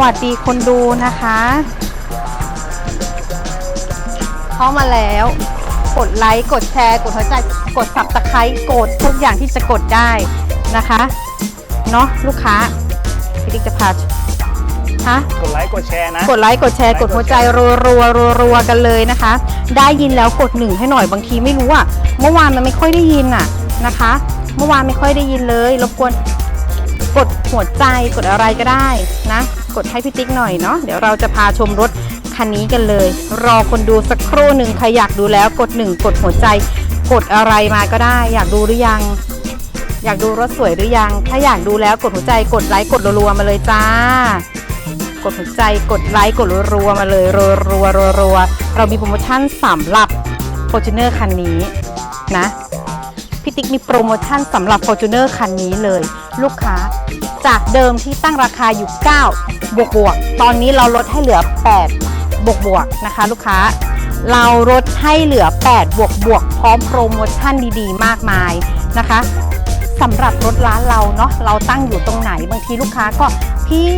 วัสดีคนดูนะคะเข้ามาแล้ว กดไลค์กดแชร์ กดหัวใจกดสับตะไคร้กดทุกอย่างที่จะกดได้นะคะเนาะลูกค้าพี่ติ๊กจะพาฮะกดไลค์กดแชร์นะ กดไลค์กดแชร์กดหัวใจรัวรัวรัวรัวๆกันเลยนะคะ ได้ยินแล้วกดหนึ่งให้หน่อยบางทีไม่รู้อะเมื่อวานมันไม่ค่อยได้ยินอะนะคะ เมื่อวานไม่ค่อยได้ยินเลยรบกวน กดหัวใจกดอะไรก็ได้นะ กดให้พี่ติ๊กหน่อยเนาะเดี๋ยวเราจะพาชมรถคันนี้กันเลย รอคนดูสักครู่หนึ่งใครอยากดูแล้วกดหนึ่งกดหัวใจ กดอะไรมาก็ได้ อยากดูหรือยัง อยากดูรถสวยหรือยัง ถ้าอยากดูแล้วกดหัวใจกดไลค์กดรัวๆมาเลยจ้ากดหัวใจกดไลค์กดรัวๆมาเลยรัวรัวรัวรัวๆเรามีโปรโมชั่นสำหรับ f o r t u n e r คันนี้นะพี่ติ๊กมีโปรโมชั่นสำหรับ f o r t u n e r คันนี้เลย ลูกค้า จากเดิมที่ตั้งราคาอยู่ 9 บวกบวก ตอนนี้เราลดให้เหลือ 8 บวกบวกนะคะ ลูกค้า เราลดให้เหลือ 8 บวกบวก พร้อมโปรโมชั่นดีๆ มากมายนะคะสำหรับรถร้านเราเนาะเราตั้งอยู่ตรงไหนบางทีลูกค้าก็พี่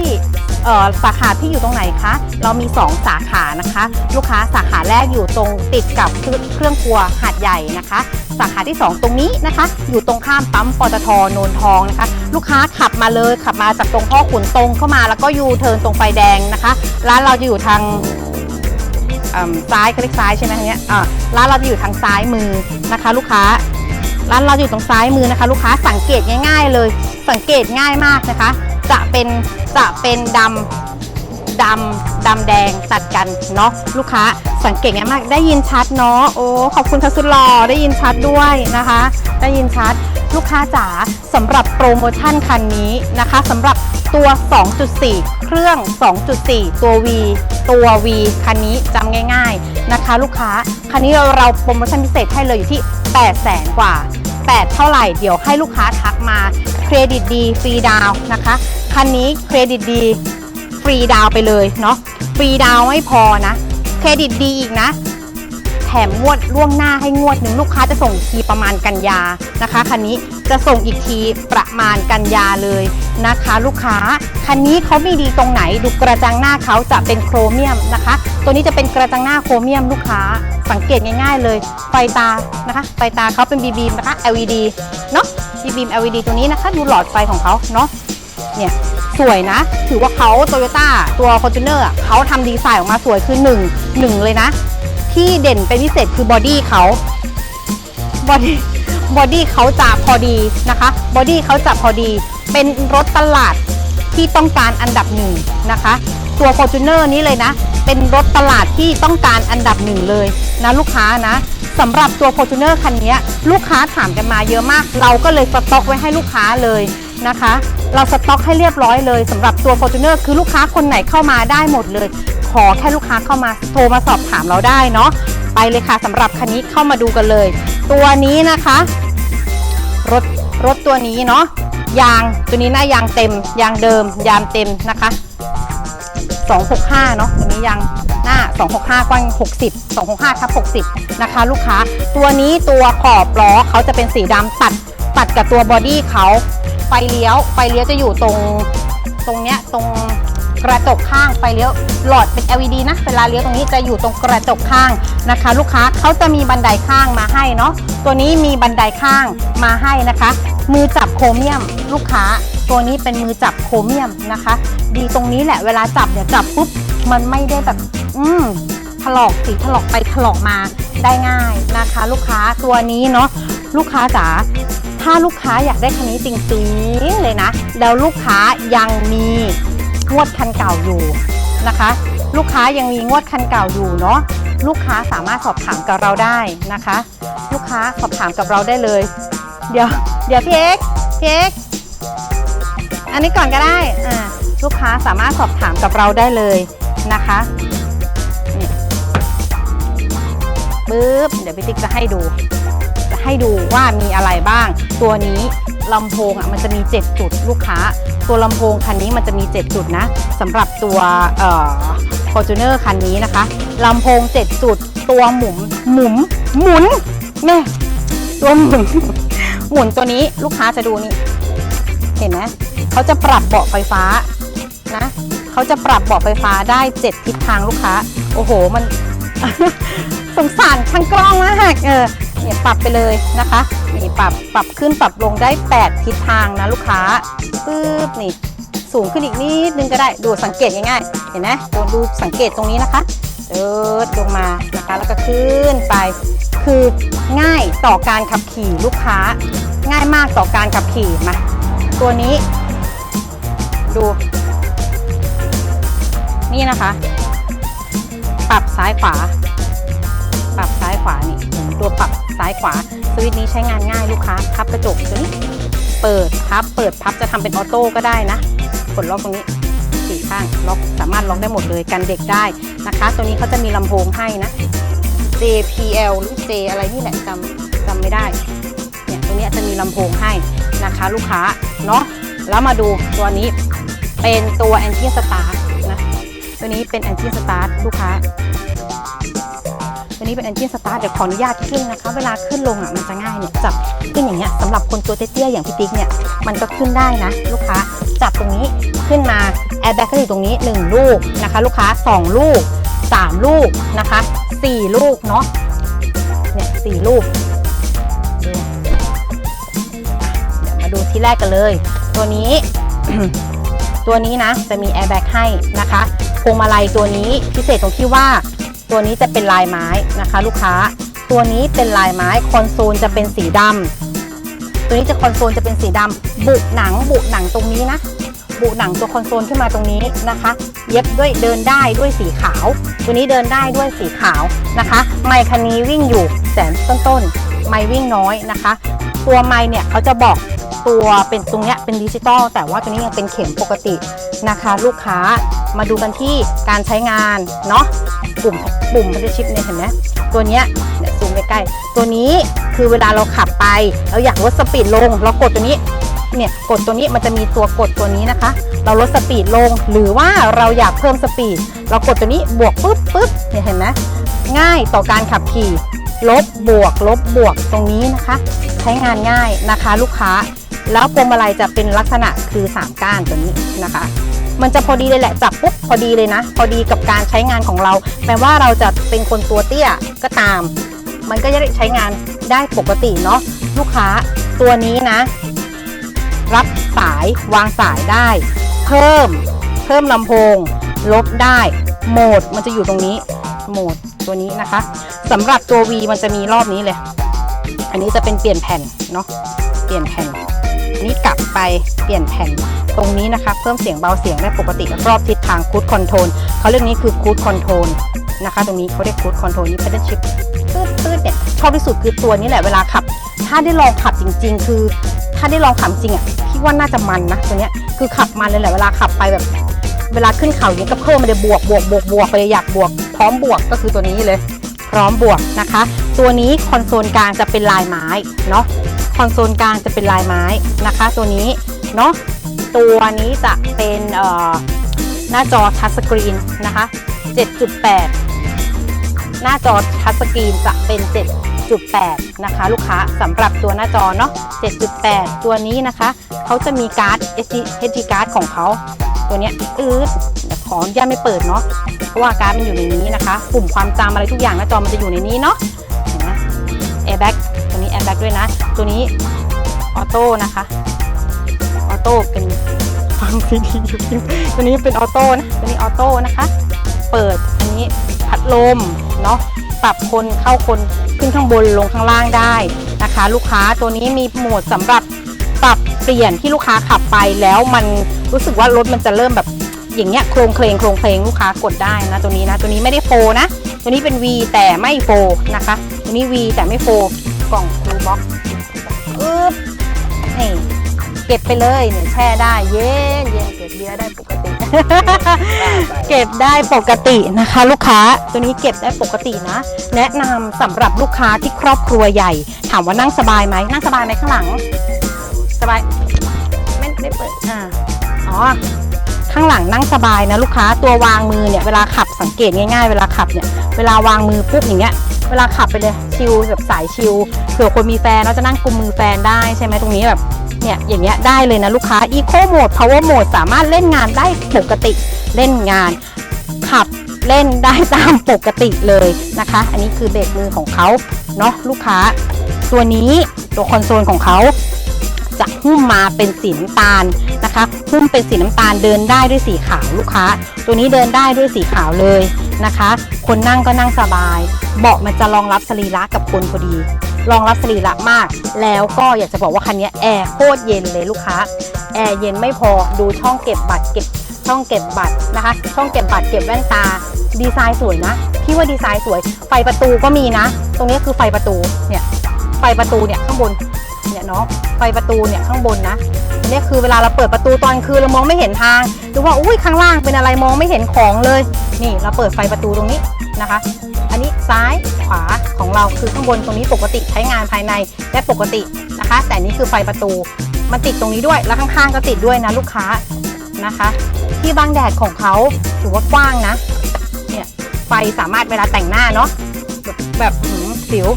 สาขาที่อยู่ตรงไหนคะ เรามี 2 สาขานะคะ ลูกค้าสาขาแรกอยู่ตรงติดกับเครื่องครัวหาดใหญ่นะคะ สาขาที่ 2 ตรงนี้นะคะ อยู่ตรงข้ามปั๊มปตทโนนทองนะคะ ลูกค้าขับมาเลยขับมาจากตรงพ่อขุนตรงเข้ามาแล้วก็ยูเทิร์นตรงไฟแดงนะคะร้านเราจะอยู่ทางซ้ายเขาเรียกซ้ายใช่ไหมเนี้ยร้านเราจะอยู่ทางซ้ายมือนะคะ ลูกค้าร้านเราอยู่ตรงซ้ายมือนะคะ ลูกค้าสังเกตง่าย ๆ เลย สังเกตง่ายมากนะคะ จะเป็นจะเป็นดำดำดำแดงตัดกันเนาะลูกค้าสังเกตง่ายมากได้ยินชัดเนาะโอ้ขอบคุณทัสุดหล่อได้ยินชัดด้วยนะคะ ได้ยินชัดลูกค้าจ๋าสำหรับโปรโมชั่นคันนี้นะคะสำหรับตัว 2.4 เครื่อง 2.4 ตัว V ตัว V คันนี้จำง่ายๆนะคะ ลูกค้า คันนี้เราเราโปรโมชั่นพิเศษให้เลยอยู่ที่ 8 0 0แสนกว่า 8 เท่าไหร่ เดี๋ยวให้ลูกค้าทักมา รดิตดีฟรีดาวนะคะ คันนี้เครดิตดีฟรีดาวไปเลยเนาะ ฟรีดาวไม่พอนะ เครดิตดีอีกนะ แถมงวดล่วงหน้าให้งวดหนึ่งลูกค้าจะส่งทีประมาณกันยานะคะ คันนี้จะส่งอีกทีประมาณกันยาเลยนะคะ ลูกค้า คันนี้เขามีดีตรงไหน ดูกระจังหน้าเขาจะเป็นโครเมียมนะคะ ตัวนี้จะเป็นกระจังหน้าโครเมียมลูกค้า สังเกตง่าย ๆ เลย ไฟตานะคะ ไฟตาเขาเป็นบีบีนะคะ LED เนาะ บีบีม LED ตัวนี้นะคะ ดูหลอดไฟของเขาเนาะเนี่ยสวยนะ ถือว่าเขาโตโยต้าตัว f o r t u n e r เขาทำดีไซน์ออกมาสวยคือหนึ่งหนึ่งเลยนะ ที่เด่นเป็นพิเศษคือบอดี้เขาบอดี้บอดี้เขาจะพอดีนะคะบอดี้เขาจะพอดีเป็นรถตลาดที่ต้องการอันดับหนึ่งนะคะ ตัว f o r t u n e r นี้เลยนะ เป็นรถตลาดที่ต้องการอันดับหนึ่งเลยนะลูกค้านะสำหรับตัว f o r t u n e r คันนี้ลูกค้าถามกันมาเยอะมาก เราก็เลยสต็อกไว้ให้ลูกค้าเลยนะคะ เราสต็อกให้เรียบร้อยเลยสำหรับตัว f o r t u n e r คือลูกค้าคนไหนเข้ามาได้หมดเลย ขอแค่ลูกค้าเข้ามาโทรมาสอบถามเราได้เนาะไปเลยค่ะสำหรับคันนี้เข้ามาดูกันเลย ตัวนี้นะคะ รถรถตัวนี้เนาะยางตัวนี้หน้ายางเต็ม ยางเดิมยางเต็มนะคะ 265 เนาะตัวนี้ยางหน้า 265 กว้าง 60 265ทับ60 นะคะ ลูกค้า ตัวนี้ตัวขอบล้อเขาจะเป็นสีดำตัดตัดกับตัวบอดี้เขาไฟเลี้ยวไฟเลี้ยวจะอยู่ตรงตรงเนี้ยตรงกระจกข้างไฟเลี้ยวหลอดเป็น LED นะเวลาเลี้ยวตรงนี้จะอยู่ตรงกระจกข้างนะคะ ลูกค้าเขาจะมีบันไดข้างมาให้เนาะตัวนี้มีบันไดข้างมาให้นะคะ มือจับโครเมียมลูกค้า ตัวนี้เป็นมือจับโครเมียมนะคะ ดีตรงนี้แหละเวลาจับเนี่ยจับปุ๊บมันไม่ได้แบบ อืมถลอกสีถลอกไปถลอกมาได้ง่ายนะคะ ลูกค้าตัวนี้เนาะลูกค้าจ๋าถ้าลูกค้าอยากได้คันนี้จริงๆเลยนะ แล้วลูกค้ายังมีงวดคันเก่าอยู่นะคะ ลูกค้ายังมีงวดคันเก่าอยู่เนาะลูกค้าสามารถสอบถามกับเราได้นะคะ ลูกค้าสอบถามกับเราได้เลย เดี๋ยว เดี๋ยวพี่เอ็กพี่เอ็กอันนี้ก่อนก็ได้อ่าลูกค้าสามารถสอบถามกับเราได้เลยนะคะนี่ปึ๊บเดี๋ยวพี่ติ๊กจะให้ดู จะให้ดูว่ามีอะไรบ้าง ตัวนี้ลำโพงอะมันจะมี 7 จุดลูกค้า ตัวลำโพงคันนี้มันจะมี 7 จุดนะสำหรับตัวเอ่อ Fortuner คันนี้นะคะลำโพง 7 จุด ตัวหมุนหมุนหมุนแม่ตัวหมุน หมุนตัวนี้ลูกค้าจะดูนี่ เห็นไหมเขาจะปรับเบาะไฟฟ้านะเขาจะปรับเบาะไฟฟ้าได้ 7 ทิศทางลูกค้า โอ้โห มัน สงสารช่างกล้องมากเออเนี่ยปรับไปเลยนะคะนี่ปรับปรับขึ้นปรับลงได้ 8 ทิศทางนะลูกค้าปึ๊บนี่สูงขึ้นอีกนิดนึงก็ได้ดูสังเกตง่ายๆ เห็นไหมดูดูสังเกตตรงนี้นะคะ เดินลงมานะคะแล้วก็ขึ้นไป คือง่ายต่อการขับขี่ลูกค้า ง่ายมากต่อการขับขี่มาตัวนี้ ดู นี่นะคะ ปรับซ้ายขวา ปรับซ้ายขวานี่ตัวปรับซ้ายขวาสวิตช์นี้ใช้งานง่ายลูกค้าพับกระจกตัวนี้เปิดพับเปิดพับจะทำเป็นออโต้ก็ได้นะกดล็อกตรงนี้ สี่ข้างล็อกสามารถล็อกได้หมดเลยกันเด็กได้นะคะ ตัวนี้เขาจะมีลำโพงให้นะ JPL หรือ J อะไรนี่แหละจำจำไม่ได้เนี่ยตัวนี้จะมีลำโพงให้นะคะ ลูกค้าเนาะแล้วมาดูตัวนี้เป็นตัว Anti Start นะตัวนี้เป็น Anti Start ลูกค้า ตัวนี้เป็น Engine Start เดี๋ยวขออนุญาตขึ้นนะคะ เวลาขึ้นลงอะมันจะง่ายเนี่ยจับขึ้นอย่างเงี้ยสำหรับคนตัวเตี้ยๆอย่างพี่ติ๊กเนี่ยมันก็ขึ้นได้นะ ลูกค้าจับตรงนี้ขึ้นมาแอร์แบ็กก็อยู่ตรงนี้ 1 ลูกนะคะ ลูกค้า 2 ลูก 3 ลูกนะคะ 4 ลูกเนาะเนี่ยสลูกเดี๋ยวมาดูที่แรกกันเลย ตัวนี้ตัวนี้นะจะมีแอร์แบ็กให้นะคะพวงมาลัยตัวนี้พิเศษตรงที่ว่า ตัวนี้จะเป็นลายไม้นะคะ ลูกค้า ตัวนี้เป็นลายไม้คอนโซลจะเป็นสีดำตัวนี้จะคอนโซลจะเป็นสีดำบุหนังบุหนังตรงนี้นะ บุหนังตัวคอนโซลขึ้นมาตรงนี้นะคะ เย็บด้วยเดินได้ด้วยสีขาว ตัวนี้เดินได้ด้วยสีขาวนะคะ ไมค์คันนี้วิ่งอยู่แสนต้นๆ ไมค์วิ่งน้อยนะคะ ตัวไมค์เนี่ยเขาจะบอกตัวเป็นตรงเนี้ยเป็นดิจิตอลแต่ว่าตัวนี้ยังเป็นเข็มปกตินะคะ ลูกค้ามาดูกันที่การใช้งานเนาะปุ่ม ปุ่มพัชชิปเนี่ยเห็นไหมตัวเนี้ยเนี่ยซูมใกล้ๆตัวนี้คือเวลาเราขับไปเราอยากลดสปีดลง เรากดตัวนี้เนี่ยกดตัวนี้มันจะมีตัวกดตัวนี้นะคะ เราลดสปีดลง หรือว่าเราอยากเพิ่มสปีด เรากดตัวนี้บวกปุ๊บปุ๊บเนี่ยเห็นไหมง่ายต่อการขับขี่ ลบบวก ลบบวกตรงนี้นะคะ ใช้งานง่ายนะคะลูกค้า แล้วพวงมาลัยจะเป็นลักษณะคือ 3 ก้านตัวนี้นะคะ มันจะพอดีเลยแหละจับปุ๊บพอดีเลยนะ พอดีกับการใช้งานของเรา แม้ว่าเราจะเป็นคนตัวเตี้ยก็ตาม มันก็จะใช้งานได้ปกติเนาะลูกค้าตัวนี้นะ รับสายวางสายได้ เพิ่ม เพิ่มลำโพง ลบได้ โหมดมันจะอยู่ตรงนี้ โหมดตัวนี้นะคะสำหรับตัว V มันจะมีรอบนี้เลย อันนี้จะเป็นเปลี่ยนแผ่นเนาะเปลี่ยนแผ่น นี้กลับไปเปลี่ยนแผ่นตรงนี้นะคะ เพิ่มเสียงเบาเสียงได้ปกติรอบทิศทางคูดคอนโทรลเขาเรียกนี้คือคูดคอนโทรลนะคะ ตรงนี้เขาเรียกคูดคอนโทรลนี่เป็นชิปตืดตืดเนี่ยชอบที่สุดคือตัวนี้แหละเวลาขับ ถ้าได้ลองขับจริง ๆ คือ ถ้าได้ลองขับจริงอะพี่ว่าน่าจะมันนะตัวเนี้ยคือขับมันเลยแหละเวลาขับไปแบบ เวลาขึ้นเขาอย่างนี้ก็เพิ่มมาเลยบวกบวกบวกบวกไปเลยอยากบวกพร้อมบวกก็คือตัวนี้เลย พร้อมบวกนะคะ ตัวนี้คอนโซลกลางจะเป็นลายไม้เนาะคอนโซลกลางจะเป็นลายไม้นะคะ ตัวนี้เนาะตัวนี้จะเป็นหน้าจอทัชสกรีนนะคะ 7.8 หน้าจอทัชสกรีนจะเป็น 7.8 นะคะ ลูกค้าสำหรับตัวหน้าจอเนาะ 7.8 ตัวนี้นะคะ เขาจะมีการ์ด SD HD card ของเขา ตัวเนี้ยอืดเดี๋ยว ออนุญาตไม่เปิดเนาะเพราะว่าการ์ดมันอยู่ในนี้นะคะ ปุ่มความจำอะไรทุกอย่างหน้าจอมันจะอยู่ในนี้เนาะเห็นไหมแอร์แบ็กตัวนี้แอร์แบ็กด้วยนะ ตัวนี้ออโต้นะคะออโต้เป็นฟังซีดีอยู่ตัวนี้เป็นออโต้นะตัวนี้ออโต้นะคะ เปิดอันนี้พัดลมเนาะปรับคนเข้าคนขึ้นข้างบนลงข้างล่างได้นะคะ ลูกค้าตัวนี้มีโหมดสำหรับปรับเปลี่ยนที่ลูกค้าขับไปแล้วมันรู้สึกว่ารถมันจะเริ่มแบบ อย่างเงี้ยโครงเคลงโครงเคลงลูกค้ากดได้นะตัวนี้นะ ตัวนี้ไม่ได้โฟนะ ตัวนี้เป็น V แต่ไม่โฟนะคะ ตัวนี้ V แต่ไม่โฟกล่องครูบ็อกอึ๊บนี่เก็บไปเลยเนี่ยแช่ได้เย็นเย็นเก็บเบียร์ได้ปกติ เก็บได้ปกตินะคะ ลูกค้าตัวนี้เก็บได้ปกตินะ แนะนำสำหรับลูกค้าที่ครอบครัวใหญ่ ถามว่านั่งสบายไหมนั่งสบายไหมข้างหลัง สบายไม่ไม่เปิดอ่าอ๋อ ข้างหลังนั่งสบายนะลูกค้าตัววางมือเนี่ยเวลาขับสังเกตง่ายๆ เวลาขับเนี่ยเวลาวางมือปุ๊บอย่างเงี้ยเวลาขับไปเลยชิลแบบสายชิลเผื่อคนมีแฟนเราจะนั่งกุมมือแฟนได้ใช่ไหมตรงนี้แบบเนี่ยอย่างเงี้ยได้เลยนะลูกค้า Eco Mode Power Mode สามารถเล่นงานได้ปกติเล่นงาน ขับเล่นได้ตามปกติเลยนะคะ อันนี้คือเบรกมือของเขาเนาะลูกค้า ตัวนี้ตัวคอนโซลของเขา จะหุ้มมาเป็นสีน้ำตาลนะคะหุ้มเป็นสีน้ำตาลเดินได้ด้วยสีขาวลูกค้า ตัวนี้เดินได้ด้วยสีขาวเลยนะคะ คนนั่งก็นั่งสบาย เบาะมันจะรองรับสรีระกับคนพอดีรองรับสรีระมาก แล้วก็อยากจะบอกว่าคันนี้แอร์โคตรเย็นเลยลูกค้าแอร์เย็นไม่พอดูช่องเก็บบัตรเก็บช่องเก็บบัตรนะคะ ช่องเก็บบัตรเก็บแว่นตา ดีไซน์สวยนะพี่ว่าดีไซน์สวย ไฟประตูก็มีนะ ตรงนี้คือไฟประตูเนี่ยไฟประตูเนี่ยข้างบน เนี่ยเนาะไฟประตูเนี่ยข้างบนนะอันนี้คือเวลาเราเปิดประตูตอนคืนเรามองไม่เห็นทาง หรือว่าอุ้ยข้างล่างเป็นอะไรมองไม่เห็นของเลย นี่เราเปิดไฟประตูตรงนี้นะคะ อันนี้ซ้ายขวาของเราคือข้างบนตรงนี้ปกติใช้งานภายในและปกตินะคะ แต่นี่คือไฟประตูมันติดตรงนี้ด้วยแล้วข้างๆก็ติดด้วยนะลูกค้านะคะ ที่บังแดดของเขาถือว่ากว้างนะเนี่ยไฟสามารถเวลาแต่งหน้าเนาะแบบแบบหืมสิว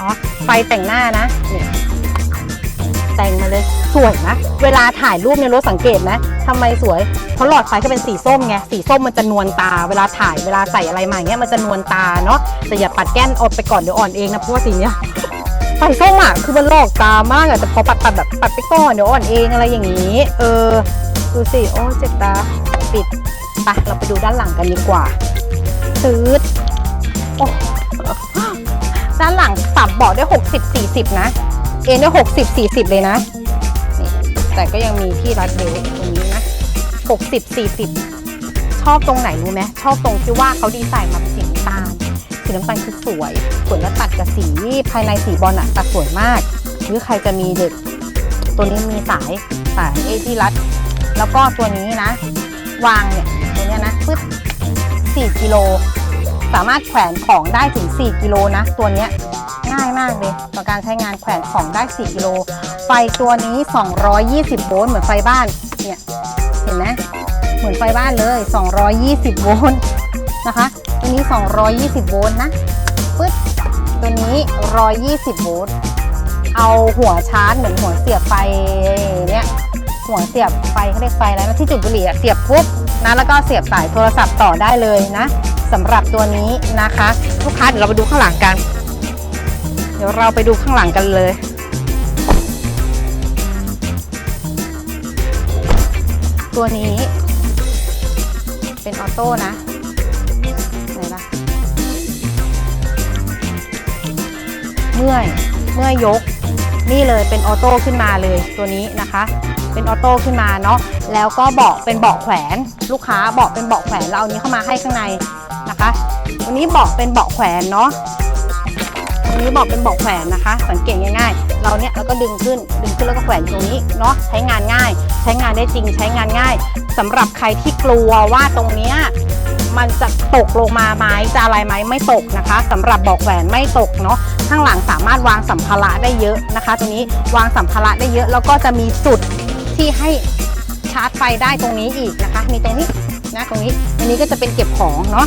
อ๋อ ไฟแต่งหน้านะเนี่ยแต่งมาเลย สวยนะ เวลาถ่ายรูปในรถสังเกตนะทำไมสวย เพราะหลอดไฟก็เป็นสีส้มไง สีส้มมันจะนวลตา เวลาถ่าย เวลาใส่อะไรมาอย่างเงี้ยมันจะนวลตาเนาะ แต่อย่าปัดแก้นออกไปก่อนเดี๋ยวอ่อนเองนะเพราะว่าสีเนี้ยไฟส้มอะคือมันหลอกตามากอะแต่พอปัดปัดแบบปัดไปก่อนเดี๋ยวอ่อนเองอะไรอย่างนี้ เออ ดูสิ โอ้เจ็บตา ปิด ไป เราไปดูด้านหลังกันดีกว่าตืดโอ้ ด้านหลังปรับเบาะได้60 40 นะ เอ็นได้60 40 เลยนะนี่แต่ก็ยังมีที่รัดเบลต์ตรงนี้นะ 60 40 ชอบตรงไหนรู้ไหมชอบตรงที่ว่าเขาดีไซน์มาเป็นสีน้ำตาลสีน้ำตาลคือสวยสวยแล้วตัดกับสีภายในสีบอลอะตัดสวยมาก หรือใครจะมีเด็ก ตัวนี้มีสายสายเอที่รัด แล้วก็ตัวนี้นะ วางเนี่ยตัวเนี้ยนะปึ๊บ4กิโล สามารถแขวนของได้ถึง 4 กิโลนะ ตัวเนี้ยง่ายมากเลยต่อการใช้งานแขวนของได้ 4 กิโล ไฟตัวนี้ 220 โวลต์เหมือนไฟบ้าน เนี่ย เห็นไหมเหมือนไฟบ้านเลย 220 โวลต์นะคะตัวนี้ 220 โวลต์นะปึ๊บตัวนี้ 120 โวลต์เอาหัวชาร์จเหมือนหัวเสียบไฟเนี่ยหัวเสียบไฟเขาเรียกไฟอะไรนะที่จุดบุหรี่เสียบปุ๊บ นะแล้วก็เสียบสายโทรศัพท์ต่อได้เลยนะสำหรับตัวนี้นะคะลูกค้าเดี๋ยวเราไปดูข้างหลังกัน เดี๋ยวเราไปดูข้างหลังกันเลยตัวนี้เป็นออโต้นะไหนล่ะเมื่อย เมื่อยยก นี่เลยเป็นออโต้ขึ้นมาเลยตัวนี้นะคะ เป็นออโต้ขึ้นมาเนาะแล้วก็เบาะเป็นเบาะแขวนลูกค้าเบาะเป็นเบาะแขวนเราเอานี้เข้ามาให้ข้างในนะคะตัวนี้เบาะเป็นเบาะแขวนเนาะตัวนี้เบาะเป็นเบาะแขวนนะคะ สังเกตง่ายๆ เราเนี่ยแล้วก็ดึงขึ้นดึงขึ้นแล้วก็แขวนตรงนี้เนาะใช้งานง่าย ใช้งานได้จริงใช้งานง่ายสำหรับใครที่กลัวว่าตรงเนี้ยมันจะตกลงมาไหมจะอะไรไหมไม่ตกนะคะสำหรับเบอกแขวนไม่ตกเนาะข้างหลังสามารถวางสัมภาระได้เยอะนะคะตัวนี้วางสัมภาระได้เยอะ แล้วก็จะมีจุด ที่ให้ชาร์จไฟได้ตรงนี้อีกนะคะ มีตรงนี้นะตรงนี้ อันนี้ก็จะเป็นเก็บของเนาะ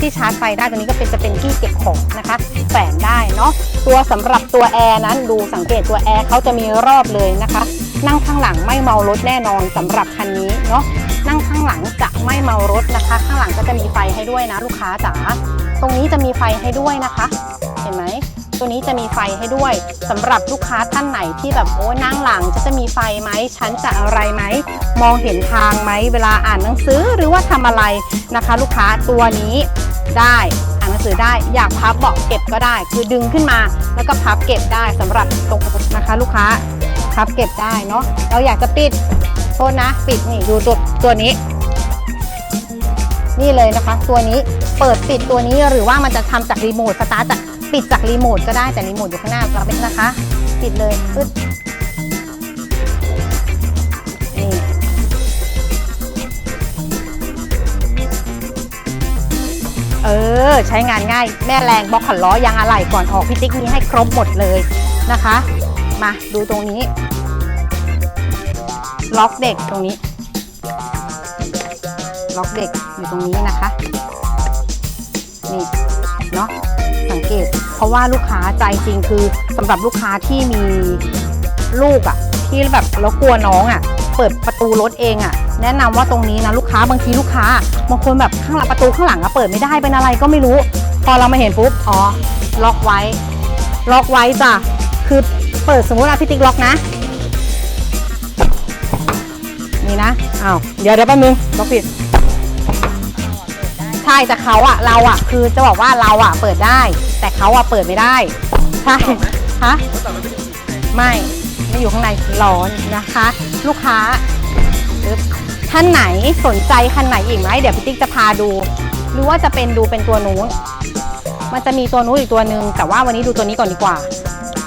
ที่ชาร์จไฟได้ตรงนี้ก็เป็นจะเป็นที่เก็บของนะคะแฝงได้เนาะตัวสำหรับตัวแอร์นั้นดูสังเกตตัวแอร์เขาจะมีรอบเลยนะคะ นั่งข้างหลังไม่เมารถแน่นอนสำหรับคันนี้เนาะนั่งข้างหลังจะไม่เมารถนะคะ ข้างหลังก็จะมีไฟให้ด้วยนะ ลูกค้าจ๋าตรงนี้จะมีไฟให้ด้วยนะคะ เห็นไหม ตัวนี้จะมีไฟให้ด้วยสำหรับลูกค้าท่านไหนที่แบบโอ้นั่งหลังจะจะมีไฟไหมฉันจะอะไรไหมมองเห็นทางไหมเวลาอ่านหนังสือหรือว่าทำอะไรนะคะ ลูกค้าตัวนี้ได้อ่านหนังสือได้อยากพับเบาะเก็บก็ได้ คือดึงขึ้นมา แล้วก็พับเก็บได้สำหรับตรงนะคะ ลูกค้าพับเก็บได้เนาะเราอยากจะปิดโทษนะปิดนี่ดูตัวตัวนี้ นี่เลยนะคะ ตัวนี้เปิดปิดตัวนี้หรือว่ามันจะทำจากรีโมทสตาร์ทจาก ปิดจากรีโมทก็ได้แต่รีโมทอยู่ข้างหน้าเราเป็นนะคะ ปิดเลยปึ๊ดนี่เออ ใช้งานง่ายแม่แรงบล็อกขันล้อยางอะไหล่ก่อนออกพี่ติ๊กมีให้ครบหมดเลยนะคะ มาดูตรงนี้ ล็อกเด็กตรงนี้ ล็อกเด็กอยู่ตรงนี้นะคะ นี่ เนาะสังเกต ราะว่าลูกค้าใจจริงคือสำหรับลูกค้าที่มีลูกอะ่ะ ที่แบบแล้วกลัวน้องอะ่ะ เปิดประตูรถเองอะ่ะ แนะนำว่าตรงนี้นะลูกค้าบางทีลูกค้าบางคนแบบข้างหลังประตูข้างหลังอะเปิดไม่ได้เป็นอะไรก็ไม่รู้ พอเรามาเห็นปุ๊บอ๋อล็อกไว้ ล็อกไว้จ้ะคือเปิดสมมติว่าพี่ติ๊กล็อกนะนี่นะอ้าวเดี๋ยวเดี๋ยวแป๊บนึงล็อกผิด ช่แต่เขาอะเราอะคือจะบอกว่าเราอะเปิดได้ แต่เขาอะเปิดไม่ได้ใช่ฮะไม่ไม่อยู่ข้างในร้อนนะคะ ลูกค้าท่านไหนสนใจคันไหนอีกไหมเดี๋ยวพี่ติ๊กจะพาดู หรือว่าจะเป็นดูเป็นตัวนู้นมันจะมีตัวนู้นอีกตัวหนึ่งแต่ว่าวันนี้ดูตัวนี้ก่อนดีกว่า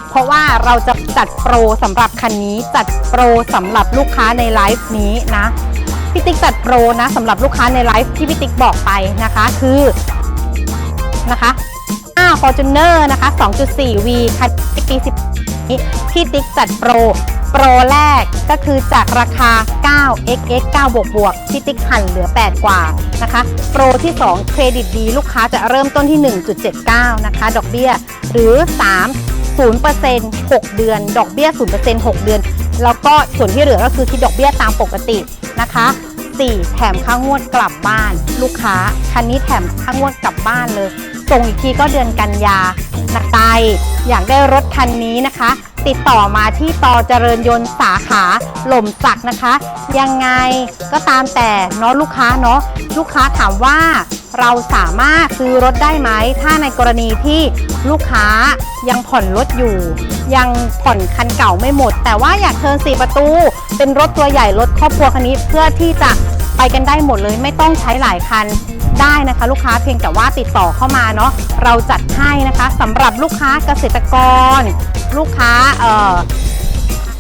เพราะว่าเราจะจัดโปรสำหรับคันนี้จัดโปรสำหรับลูกค้าในไลฟ์นี้นะ พี่ติ๊กจัดโปรนะสำหรับลูกค้าในไลฟ์ที่พี่ติ๊กบอกไปนะคะ คือนะคะอ้า Fortuner นะคะ 2.4V คันปี10นี้พี่ติ๊กจัดโปร โปรแรกก็คือจากราคา 9xx 9บวกบวกพี่ติ๊กหันเหลือ 8 กว่านะคะ โปรที่ 2 เครดิตดี ลูกค้าจะเริ่มต้นที่ 1.79 นะคะ ดอกเบี้ยหรือ 3 0% 6 เดือน ดอกเบี้ย 0% 6 เดือน แล้วก็ส่วนที่เหลือก็คือคิดดอกเบี้ยตามปกตินะคะ 4 แถมค่างวดกลับบ้าน ลูกค้าคันนี้แถมค่างวดกลับบ้านเลยส่งอีกทีก็เดือนกันยานักไตอยากได้รถคันนี้นะคะ ติดต่อมาที่ต่อเจริญยนต์สาขาหล่มสักนะคะ ยังไงก็ตามแต่เนาะลูกค้าเนาะลูกค้าถามว่าเราสามารถซื้อรถได้ไหม ถ้าในกรณีที่ลูกค้ายังผ่อนรถอยู่ ยังผ่อนคันเก่าไม่หมด แต่ว่าอยากเทิร์น4ประตู เป็นรถตัวใหญ่รถครอบครัวคันนี้เพื่อที่จะไปกันได้หมดเลยไม่ต้องใช้หลายคัน ได้นะคะลูกค้าเพียงแต่ว่าติดต่อเข้ามาเนาะเราจัดให้นะคะสำหรับลูกค้าเกษตรกร ลูกค้าเอ่อ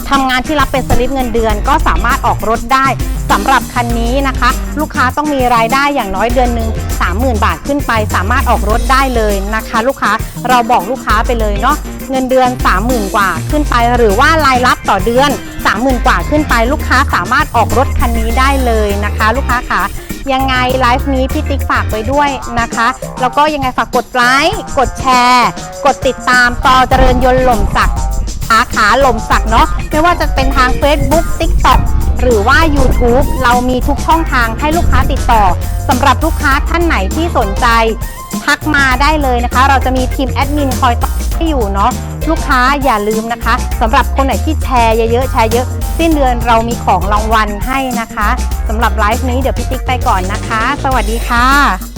ทำงานที่รับเป็นสลิปเงินเดือนก็สามารถออกรถได้สำหรับคันนี้นะคะ ลูกค้าต้องมีรายได้อย่างน้อยเดือนหนึ่ง30,000 บาทขึ้นไป สามารถออกรถได้เลยนะคะ ลูกค้าเราบอกลูกค้าไปเลยเนาะเงินเดือน 30,000 กว่าขึ้นไป หรือว่ารายรับต่อเดือน 30,000 กว่าขึ้นไป ลูกค้าสามารถออกรถคันนี้ได้เลยนะคะ ลูกค้าค่ะ ยังไงไลฟ์นี้พี่ติ๊กฝากไว้ด้วยนะคะ แล้วก็ยังไงฝากกดไลค์กดแชร์ กดติดตามต่อเจริญยนต์หล่มสักสาขาหล่มสักเนาะไม่ว่าจะเป็นทาง Facebook TikTok หรือว่า YouTube เรามีทุกช่องทางให้ลูกค้าติดต่อสำหรับลูกค้าท่านไหนที่สนใจ ทักมาได้เลยนะคะ เราจะมีทีมแอดมินคอยตอบให้อยู่เนาะลูกค้าอย่าลืมนะคะสำหรับคนไหนที่แชร์เยอะๆแชร์เยอะสิ้นเดือนเรามีของรางวัลให้นะคะสำหรับไลฟ์นี้เดี๋ยวพี่ติ๊กไปก่อนนะคะ สวัสดีค่ะ